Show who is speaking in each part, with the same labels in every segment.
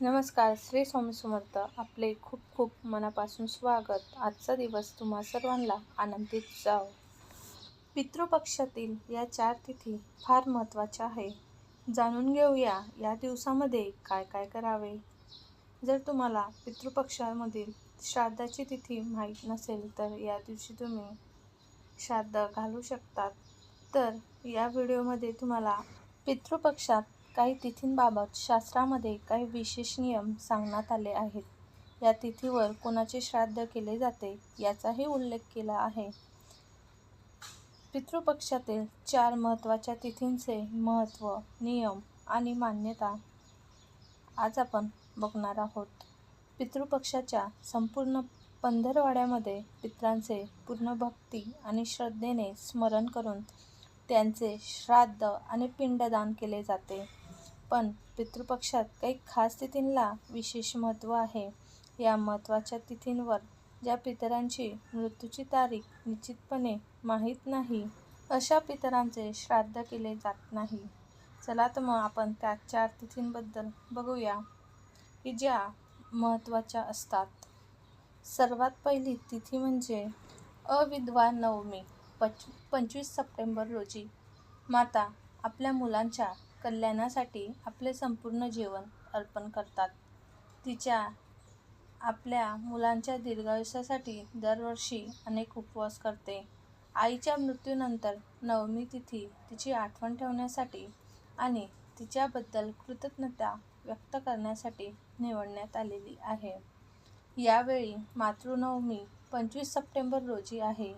Speaker 1: नमस्कार श्री स्वामी समर्थ. आपले खूप खूप मनापासून स्वागत. आजचा दिवस तुम्हा सर्वांना आनंदित जाओ पितृपक्षातील या चार तिथी फार महत्त्वाच्या आहे. जाणून घेऊया या दिवसामध्ये काय काय करावे. जर तुम्हाला पितृपक्षामधील श्राद्धाची तिथी माहीत नसेल तर या दिवशी तुम्ही श्राद्ध घालू शकतात. तर या व्हिडिओमध्ये तुम्हाला पितृपक्षात काही तिथींबाबत शास्त्रामध्ये काही विशेष नियम सांगण्यात आले आहेत. या तिथीवर कोणाचे श्राद्ध केले जाते याचाही उल्लेख केला आहे. पितृपक्षातील चार महत्त्वाच्या तिथींचे महत्त्व नियम आणि मान्यता आज आपण बघणार आहोत. पितृपक्षाच्या संपूर्ण पंधरवाड्यामध्ये पित्रांचे पूर्ण भक्ती आणि श्रद्धेने स्मरण करून त्यांचे श्राद्ध आणि पिंडदान केले जाते. पण पितृपक्षात काही खास तिथींना विशेष महत्त्व आहे. या महत्त्वाच्या तिथींवर ज्या पितरांची मृत्यूची तारीख निश्चितपणे माहीत नाही अशा पितरांचे श्राद्ध केले जात नाही. चला तर मग आपण त्या चार तिथींबद्दल बघूया की ज्या महत्त्वाच्या असतात. सर्वात पहिली तिथी म्हणजे अविधवा नवमी पच पंचवीस सप्टेंबर रोजी. माता आपल्या मुलांच्या कल्याणासाठी आपले संपूर्ण जीवन अर्पण करतात. तिच्या आपल्या मुलांच्या दीर्घायुष्यासाठी दरवर्षी अनेक उपवास करते. आईच्या मृत्यूनंतर नवमी तिथी तिची आठवण ठेवण्यासाठी आणि तिच्याबद्दल कृतज्ञता व्यक्त करण्यासाठी निवडण्यात आलेली आहे. यावेळी मातृनवमी पंचवीस सप्टेंबर रोजी आहे.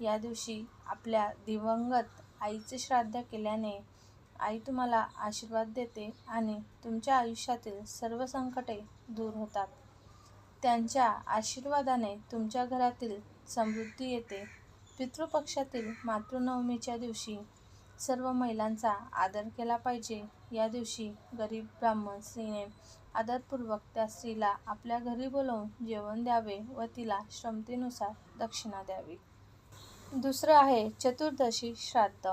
Speaker 1: या दिवशी आपल्या दिवंगत आईचे श्राद्ध केल्याने आई तुम्हाला आशीर्वाद देते आणि तुमच्या आयुष्यातील सर्व संकटे दूर होतात. त्यांच्या आशीर्वादाने तुमच्या घरातील समृद्धी येते. पितृपक्षातील मातृनवमीच्या दिवशी सर्व महिलांचा आदर केला पाहिजे. या दिवशी गरीब ब्राह्मण स्त्रीने आदरपूर्वक त्या स्त्रीला आपल्या घरी बोलवून जेवण द्यावे व तिला क्षमतेनुसार दक्षिणा द्यावी. दुसरं आहे चतुर्दशी श्राद्ध.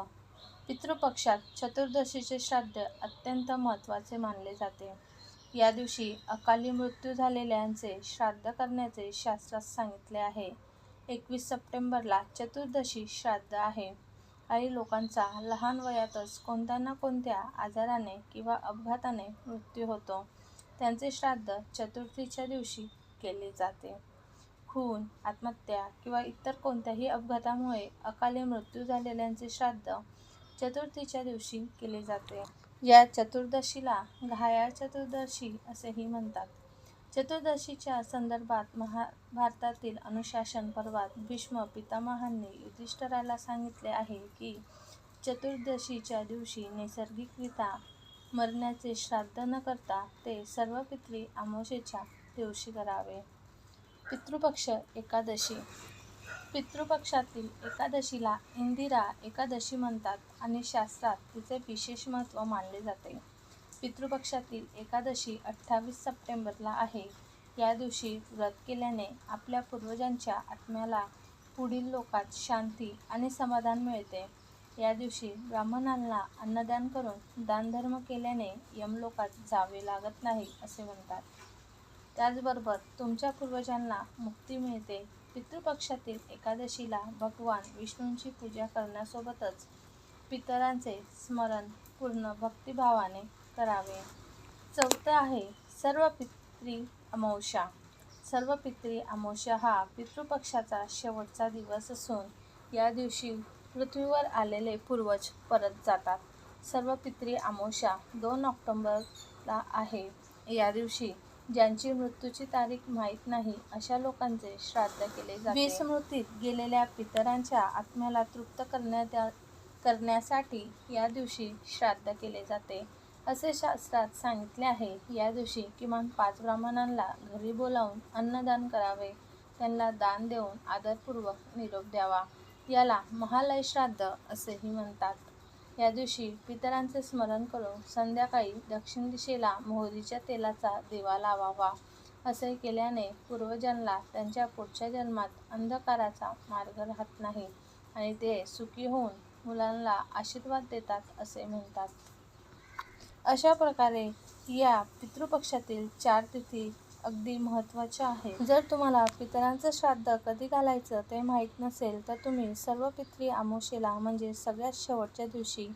Speaker 1: पितृपक्षात चतुर्दशीचे श्राद्ध अत्यंत महत्त्वाचे मानले जाते. या दिवशी अकाली मृत्यू झालेल्यांचे श्राद्ध करण्याचे शास्त्रात सांगितले आहे. एकवीस सप्टेंबरला चतुर्दशी श्राद्ध आहे. काही लोकांचा लहान वयातच कोणत्या ना कोणत्या आजाराने किंवा अपघाताने मृत्यू होतो. त्यांचे श्राद्ध चतुर्थीच्या दिवशी केले जाते. खून आत्महत्या किंवा इतर कोणत्याही अपघातामुळे अकाली मृत्यू झालेल्यांचे श्राद्ध चतुर्थीच्या दिवशी केले जाते. या चतुर्दशीला घायाळ चतुर्दशी असेही म्हणतात. चतुर्दशीच्या संदर्भात महा भारतातील अनुशासन पर्वात भीष्म पितामहांनी युधिष्ठराला सांगितले आहे की चतुर्दशीच्या दिवशी नैसर्गिकरित्या मरण्याचे श्राद्ध न करता ते सर्व पितृ आमोशेच्या दिवशी करावे. पितृपक्ष एकादशी पितृपक्षातील एकादशीला इंदिरा एकादशी म्हणतात आणि शास्त्रात तिचे विशेष महत्त्व मानले जाते. पितृपक्षातील एकादशी अठ्ठावीस सप्टेंबरला आहे. या दिवशी व्रत केल्याने आपल्या पूर्वजांच्या आत्म्याला पुढील लोकात शांती आणि समाधान मिळते. या दिवशी ब्राह्मणांना अन्नदान करून दानधर्म केल्याने यमलोकात जावे लागत नाही असे म्हणतात. त्याचबरोबर तुमच्या पूर्वजांना मुक्ती मिळते. पितृपक्षातील एकादशीला भगवान विष्णूंची पूजा करण्यासोबतच पितरांचे स्मरण पूर्ण भक्तिभावाने करावे. चौथं आहे सर्व पित्री अमावस्या. सर्व पित्री अमावस्या हा पितृपक्षाचा शेवटचा दिवस असून या दिवशी पृथ्वीवर आलेले पूर्वज परत जातात. सर्व पित्री अमावस्या दोन ऑक्टोंबरला आहे. या दिवशी ज्यांची मृत्यूची तारीख माहीत नाही अशा लोकांचे श्राद्ध केले जाते. विस्मृतीत गेलेल्या पितरांच्या आत्म्याला तृप्त करण्यात करण्यासाठी या दिवशी श्राद्ध केले जाते. असे शास्त्रात सांगितले आहे या दिवशी किमान पाच ब्राह्मणांना घरी बोलावून अन्नदान करावे. त्यांना दान देऊन आदरपूर्वक निरोप द्यावा. याला महालय श्राद्ध असेही म्हणतात. या दिवशी पितरांचे स्मरण करून संध्याकाळी दक्षिण दिशेला मोहरीच्या तेलाचा दिवा लावावा असे केल्याने पूर्वजांना त्यांच्या पुढच्या जन्मात अंधकाराचा मार्ग राहत नाही आणि ते सुखी होऊन मुलांना आशीर्वाद देतात असे म्हणतात. अशा प्रकारे या पितृपक्षातील चार तिथी अगदी महत्त्वाच्या आहे. जर तुम्हाला पितरांचं श्राद्ध कधी घालायचं ते माहीत नसेल तर तुम्ही सर्व पितरी आमोशेला म्हणजे सगळ्यात शेवटच्या दिवशी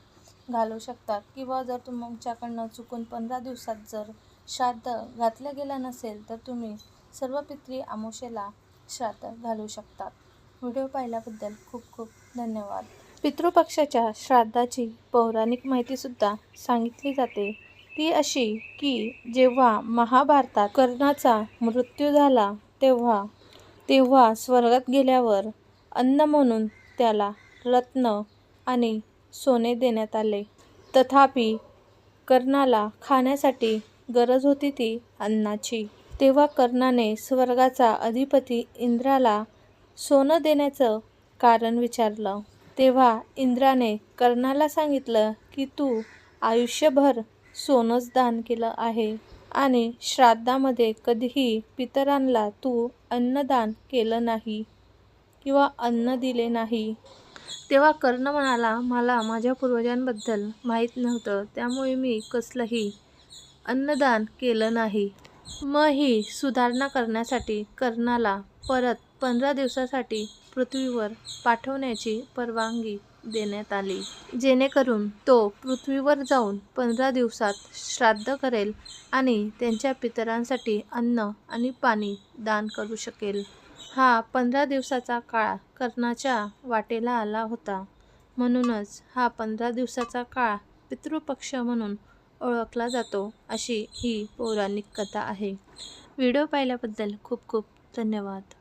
Speaker 1: घालू शकतात किंवा जर तुमच्याकडनं चुकून पंधरा दिवसात जर श्राद्ध घातलं गेलं नसेल तर तुम्ही सर्व पितरी आमोशेला श्राद्ध घालू शकतात व्हिडिओ पाहिल्याबद्दल खूप खूप धन्यवाद. पितृपक्षाच्या श्राद्धाची पौराणिक माहितीसुद्धा सांगितली जाते. ती अशी की जेव्हा महाभारतात कर्णाचा मृत्यू झाला तेव्हा तेव्हा स्वर्गात गेल्यावर अन्न म्हणून त्याला रत्न आणि सोने देण्यात आले. तथापि कर्णाला खाण्यासाठी गरज होती ती अन्नाची. तेव्हा कर्णाने स्वर्गाचा अधिपती इंद्राला सोनं देण्याचं कारण विचारलं. तेव्हा इंद्राने कर्णाला सांगितलं की तू आयुष्यभर सोनंच दान केलं आहे. आणि श्राद्धामध्ये कधीही पितरांना तू अन्नदान केलं नाही किंवा अन्न दिले नाही. तेव्हा कर्ण म्हणाला मला माझ्या पूर्वजांबद्दल माहीत नव्हतं. त्यामुळे मी कसलंही अन्नदान केलं नाही. मग ही सुधारणा करण्यासाठी कर्णाला परत पंधरा दिवसासाठी पृथ्वीवर पाठवण्याची परवानगी देण्यात आली. जेणेकरून तो पृथ्वीवर जाऊन पंधरा दिवसात श्राद्ध करेल आणि त्यांच्या पितरांसाठी अन्न आणि पाणी दान करू शकेल. हा पंधरा दिवसाचा काळ कर्णाच्या वाटेला आला होता. म्हणूनच हा पंधरा दिवसाचा काळ पितृपक्ष म्हणून ओळखला जातो अशी ही पौराणिक कथा आहे. व्हिडिओ पाहिल्याबद्दल खूप खूप धन्यवाद.